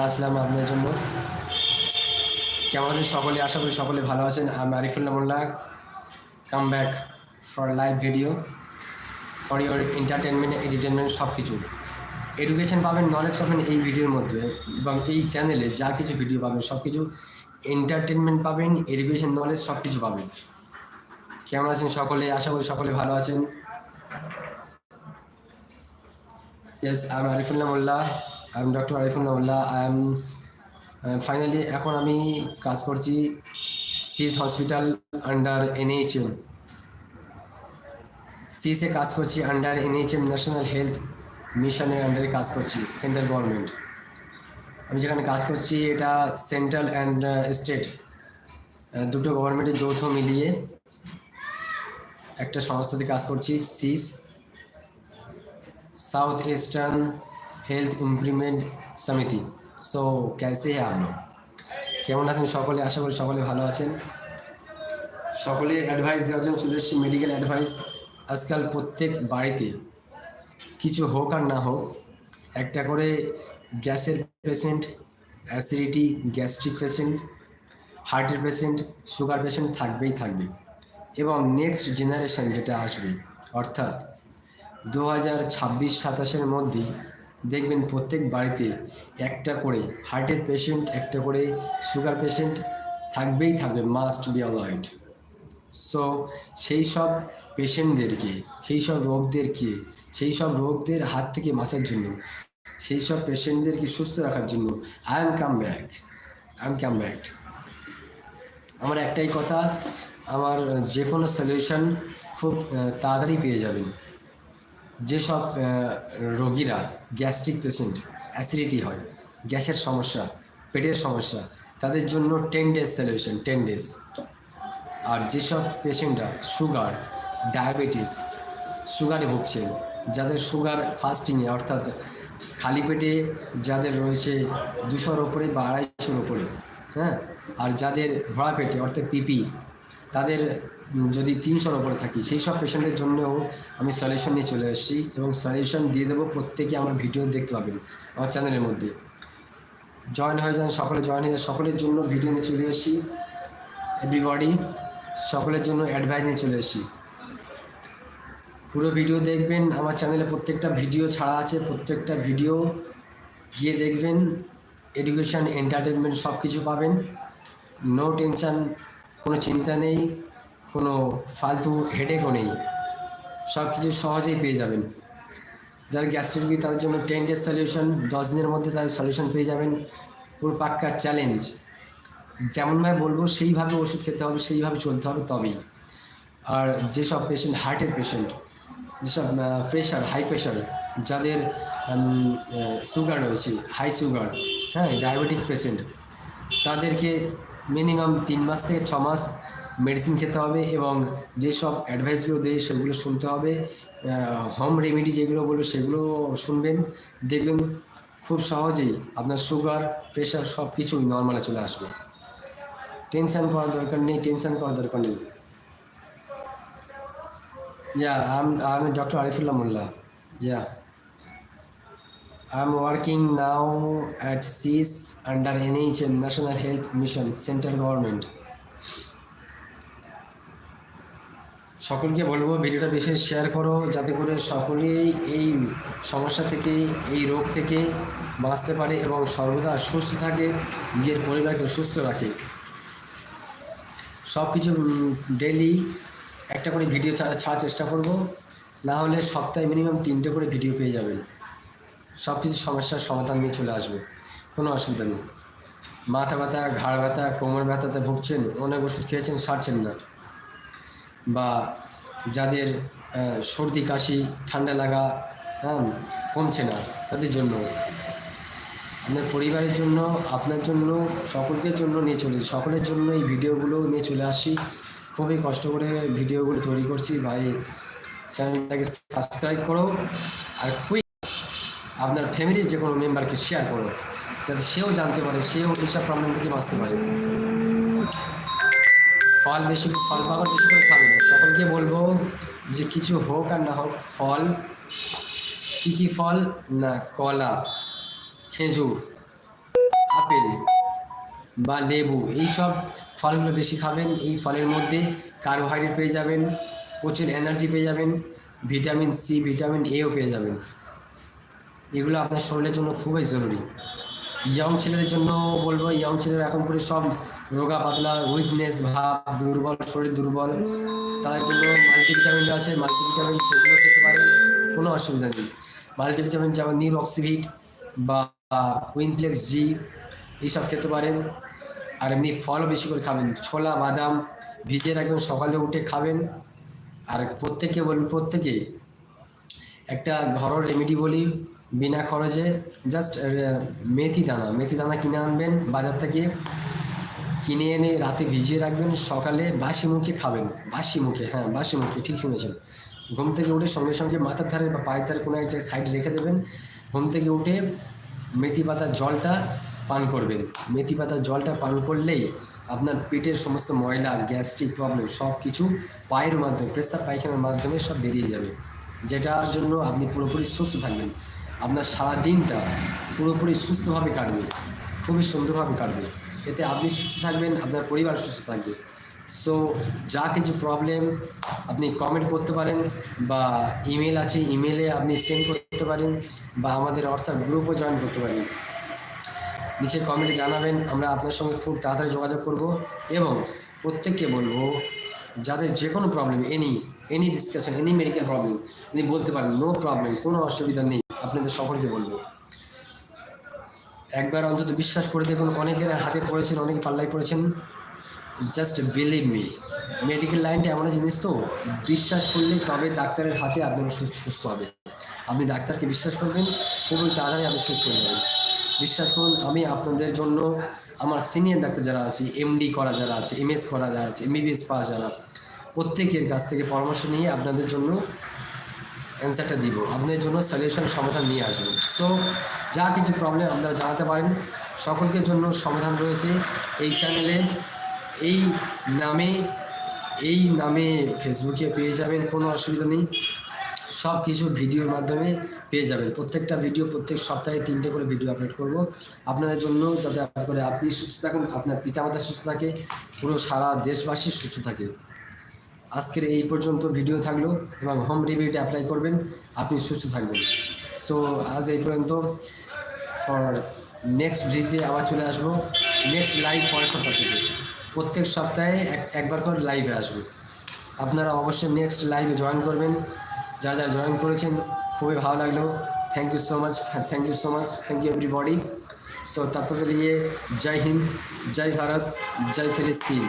আসলাম আপনার জন্য। কেমন আছেন সকলে? আশা করি সকলে ভালো আছেন। আমি Arifullah Mollah come back for live video for your entertainment entertainment সব কিছু এডুকেশন পাবেন নলেজ পাবেন এই ভিডিওর মধ্যে এবং এই চ্যানেলে যা কিছু ভিডিও পাবেন সব কিছু এন্টারটেনমেন্ট পাবেন এডুকেশন নলেজ সব কিছু পাবেন। কেমন আছেন সকলে? আশা করি সকলে ভালো আছেন। Yes I am Arifullah Mollah আমি doctor Ariful Nabullah I am finally এখন আমি কাজ করছি সিস হসপিটাল আন্ডার এনএইচএম সিসে কাজ করছি আন্ডার এনএইচএম ন্যাশনাল হেলথ মিশনের আন্ডারে কাজ করছি সেন্ট্রাল গভর্নমেন্ট আমি যেখানে কাজ করছি এটা সেন্ট্রাল অ্যান্ড স্টেট দুটো গভর্নমেন্টের যৌথ মিলিয়ে একটা সংস্থাতে কাজ করছি সিস সাউথ ইস্টার্ন হেলথ ইমপ্রুভমেন্ট সমিতি। সো ক্যাসে হ্যাঁ কেমন আছেন সকলে? আশা করি সকলে ভালো আছেন। সকলের অ্যাডভাইস দেওয়ার জন্য চলে এসেছি মেডিকেল অ্যাডভাইস আজকাল প্রত্যেক বাড়িতে কিছু হোক আর না হোক, একটা করে গ্যাসের পেশেন্ট অ্যাসিডিটি গ্যাস্ট্রিক পেশেন্ট হার্টের পেশেন্ট সুগার পেশেন্ট থাকবেই থাকবে। এবং নেক্সট জেনারেশন যেটা আসবে, অর্থাৎ দু হাজার ছাব্বিশ সাতাশের মধ্যেই দেখবেন প্রত্যেক বাড়িতে একটা করে হার্টের পেশেন্ট একটা করে সুগার পেশেন্ট থাকবেই থাকবে মাস্ট বি অ্যালয়েড সো সেই সব পেশেন্টদেরকে সেই সব রোগদেরকে, সেই সব রোগদের হাত থেকে বাঁচার জন্য, সেই সব পেশেন্টদেরকে সুস্থ রাখার জন্য I am come back I am come back আমার একটাই কথা, আমার যে কোনো সলিউশন খুব তাড়াতাড়ি পেয়ে যাবেন। যেসব রোগীরা গ্যাস্ট্রিক পেশেন্ট, অ্যাসিডিটি হয়, গ্যাসের সমস্যা, পেটের সমস্যা, তাদের জন্য ten days solution ten days আর যেসব পেশেন্টরা সুগার, ডায়াবেটিস, সুগারে ভুগছেন, যাদের সুগার ফাস্টিংয়ে অর্থাৎ খালি পেটে যাদের রয়েছে দুশোর ওপরে বা আড়াইশোর ওপরে হ্যাঁ? আর যাদের ভরা পেটে, অর্থাৎ পিপি তাদের যদি তিনশোর ওপরে থাকি, সেই সব পেশেন্টের জন্যও আমি সলিউশন নিয়ে চলে এসেছি এবং সলিউশন দিয়ে দেবো প্রত্যেকে আমার ভিডিও দেখতে পাবেন আমার চ্যানেলের মধ্যে। জয়েন হয়ে যান, সকলে জয়েন হয়ে যান, সকলের জন্য ভিডিও নিয়ে চলে এসেছি এভরিবডি সকলের জন্য অ্যাডভাইস নিয়ে চলে এসেছি পুরো ভিডিও দেখবেন, আমার চ্যানেলে প্রত্যেকটা ভিডিও ছাড়া আছে, প্রত্যেকটা ভিডিও গিয়ে দেখবেন। এডুকেশান এন্টারটেনমেন্ট সব কিছু পাবেন। নো টেনশান কোনো চিন্তা নেই, কোনো ফালতু হেডেকও নেই। সব কিছু সহজেই পেয়ে যাবেন। যারা গ্যাস্ট্রিক রোগী, তাদের জন্য টেন ডেজ সলিউশন দশ দিনের মধ্যে তাদের সলিউশন পেয়ে যাবেন। পুরো পাক্কা চ্যালেঞ্জ যেমনভাবে বলব, সেইভাবে ওষুধ খেতে হবে, সেইভাবে চলতে হবে তবেই। আর যেসব পেশেন্ট হার্টের পেশেন্ট যেসব প্রেশার হাই প্রেশার যাদের সুগার রয়েছে হাই সুগার হ্যাঁ ডায়াবেটিক পেশেন্ট তাদেরকে মিনিমাম তিন মাস থেকে ছ মাস মেডিসিন খেতে হবে এবং যেসব অ্যাডভাইসগুলো দেয় সেগুলো শুনতে হবে হোম রেমেডি যেগুলো বলব সেগুলো শুনবেন দেখবেন খুব সহজেই আপনার সুগার প্রেশার সব কিছুই নর্মালে চলে আসবে টেনশান করার দরকার নেই টেনশান করার দরকার নেই Yeah, I'm doctor Dr. Mollah Mullah. I'm working now at CIS under NHM National Health Mission, Central Government. সকলকে বলব, ভিডিওটা বেশি শেয়ার করো, যাতে করে সকলেই এই সমস্যা থেকে, এই রোগ থেকে বাঁচতে পারে এবং সর্বদা সুস্থ থাকে, নিজের পরিবারকে সুস্থ রাখে। সব কিছু ডেলি একটা করে ভিডিও ছাড়ার চেষ্টা করব। না হলে সপ্তাহে মিনিমাম তিনটে করে ভিডিও পেয়ে যাবেন। সব কিছু সমস্যার সমাধান নিয়ে চলে আসবে। কোনো অসুবিধা নেই। মাথা ব্যথা, ঘাড় ব্যথা, কোমর ব্যথাতে ভুগছেন, অনেক ওষুধ খেয়েছেন, সারছেন না। বা যাদের সর্দি, কাশি, ঠান্ডা লাগা হ্যাঁ কমছে না, তাদের জন্য। আপনার পরিবারের জন্য, আপনার জন্য সকলের জন্য নিয়ে চলে, সকলের জন্য এই ভিডিওগুলো নিয়ে চলে আসি। খুবই কষ্ট করে ভিডিওগুলো তৈরি করছি। ভাই, চ্যানেলটাকে সাবস্ক্রাইব করো। আর কুইক আপনার ফ্যামিলির যে কোনো মেম্বারকে শেয়ার করুন, যাতে সেও জানতে পারে, সেও এইসব প্রবলেম থেকে বাঁচতে পারে। ফল বেশি, ফল পাকড় বেশি করে খাবেন সকলকে বলব যে কিছু হোক আর না হোক, ফল, কী কী ফল? না, কলা, খেজুর, আপেল বা লেবু, এই সব ফলগুলো বেশি খাবেন। এই ফলের মধ্যে কার্বোহাইড্রেট পেয়ে যাবেন, প্রচুর এনার্জি পেয়ে যাবেন ভিটামিন সি ভিটামিন এও পেয়ে যাবেন। এগুলো আপনার শরীরের জন্য খুবই জরুরি। ইয়ং ছেলেদের জন্য বলব ইয়ং ছেলেরা এখন করে সব রোগা পাতলা উইকনেস ভাব, দুর্বল, শরীর দুর্বল, তাদের জন্য মাল্টিভিটামিন আছে মাল্টিভিটামিন সেগুলো খেতে পারেন, কোনো অসুবিধা নেই। মাল্টিভিটামিন যেমন নির অক্সিভিট বা উইনপ্লেক্স জি এইসব খেতে পারেন। আর এমনি ফল বেশি করে খাবেন, ছোলা, বাদাম ভিজিয়ে রাখবেন, সকালে উঠে খাবেন। আর প্রত্যেকে বলবেন প্রত্যেকে একটা ঘরোয়া রেমেডি বলি বিনা খরচে জাস্ট মেথি দানা। মেথি দানা কিনে আনবেন, বাজার থেকে কিনে এনে রাতে ভিজিয়ে রাখবেন, সকালে বাসি মুখে খাবেন। বাসি মুখে হ্যাঁ বাসি মুখে, ঠিক শুনেছেন। ঘুম থেকে উঠে সঙ্গে সঙ্গে মাথার ধারে বা পায়ের ধারে কোনো এক জায়গায় সাইডে রেখে দেবেন। ঘুম থেকে উঠে মেথি পাতার জলটা পান করবেন। মেথি পাতার জলটা পান করলেই আপনার পেটের সমস্ত ময়লা, গ্যাস্ট্রিক প্রবলেম সব কিছু পায়ের মাধ্যমে প্রেসার পায়খানার মাধ্যমে সব বেরিয়ে যাবে। যেটার জন্য আপনি পুরোপুরি সুস্থ থাকবেন। আপনার সারা দিনটা পুরোপুরি সুস্থভাবে কাটবে, খুবই সুন্দরভাবে কাটবে। এতে আপনি সুস্থ থাকবেন, আপনার পরিবার সুস্থ থাকবে। সো যা কিছু প্রবলেম আপনি কমেন্ট করতে পারেন বা ইমেল আছে ইমেলে আপনি সেন্ড করতে পারেন বা আমাদের হোয়াটসঅ্যাপ গ্রুপও জয়েন করতে পারেন। নিচে কমেন্টে জানাবেন, আমরা আপনার সঙ্গে খুব তাড়াতাড়ি যোগাযোগ করব এবং প্রত্যেককে বলব, যাদের যে কোনো problem any any discussion any medical problem আপনি বলতে পারেন নো প্রবলেম কোনো অসুবিধা নেই। আপনাদের সকলকে বলব। একবার অন্তত বিশ্বাস করে দেখুন, অনেকের হাতে পড়েছেন, অনেকে পাল্লায় পড়েছেন। জাস্ট বিলিভ মি মেডিকেল লাইনটা এমন জিনিস তো, বিশ্বাস করলে তবে ডাক্তারের হাতে আপনার সুস্থ হবে আপনি ডাক্তারকে বিশ্বাস করবেন, খুবই তাড়াতাড়ি আপনি সুস্থ হয়ে যাবেন। বিশ্বাস করুন, আমি আপনাদের জন্য আমার সিনিয়র ডাক্তার যারা আছে এমডি করা যারা আছে এমএস করা যারা আছে এমবিবিএস পাস যারা, প্রত্যেকের কাছ থেকে পরামর্শ নিয়ে আপনাদের জন্য অ্যান্সারটা দিব। আপনাদের জন্য সলিউশন সমাধান নিয়ে আসব সো যা কিছু প্রবলেম আপনারা জানাতে পারেন সকলের জন্য সমাধান রয়েছে। এই চ্যানেলে এই নামে এই নামে ফেসবুকে পেয়ে যাবেন, কোনো অসুবিধা নেই। সব কিছু ভিডিওর মাধ্যমে পেয়ে যাবেন। প্রত্যেকটা ভিডিও প্রত্যেক সপ্তাহে তিনটে করে ভিডিও আপলোড করব। আপনাদের জন্য যাতে করে আপনি সুস্থ থাকুন, আপনার পিতামাতা সুস্থ থাকে, পুরো সারা দেশবাসী সুস্থ থাকে। আজকের এই পর্যন্ত ভিডিও থাকল এবং হোম ডেলিভারিটি অ্যাপ্লাই করবেন। আপনি সুস্থ থাকবেন। সো আজ এই পর্যন্ত ফর নেক্সট ভিডিওতে আবার চলে আসব। নেক্সট লাইভ পরের সপ্তাহ থেকে। প্রত্যেক সপ্তাহে একবার করে লাইভে আসব। আপনারা অবশ্যই নেক্সট লাইভে জয়েন করবেন। যারা যারা জয়েন করেছেন, খুবই ভালো লাগল। Thank you so much thank you so much thank you everybody so তব তক জয় হিন্দ, জয় ভারত, জয় ফিলিস্তিন।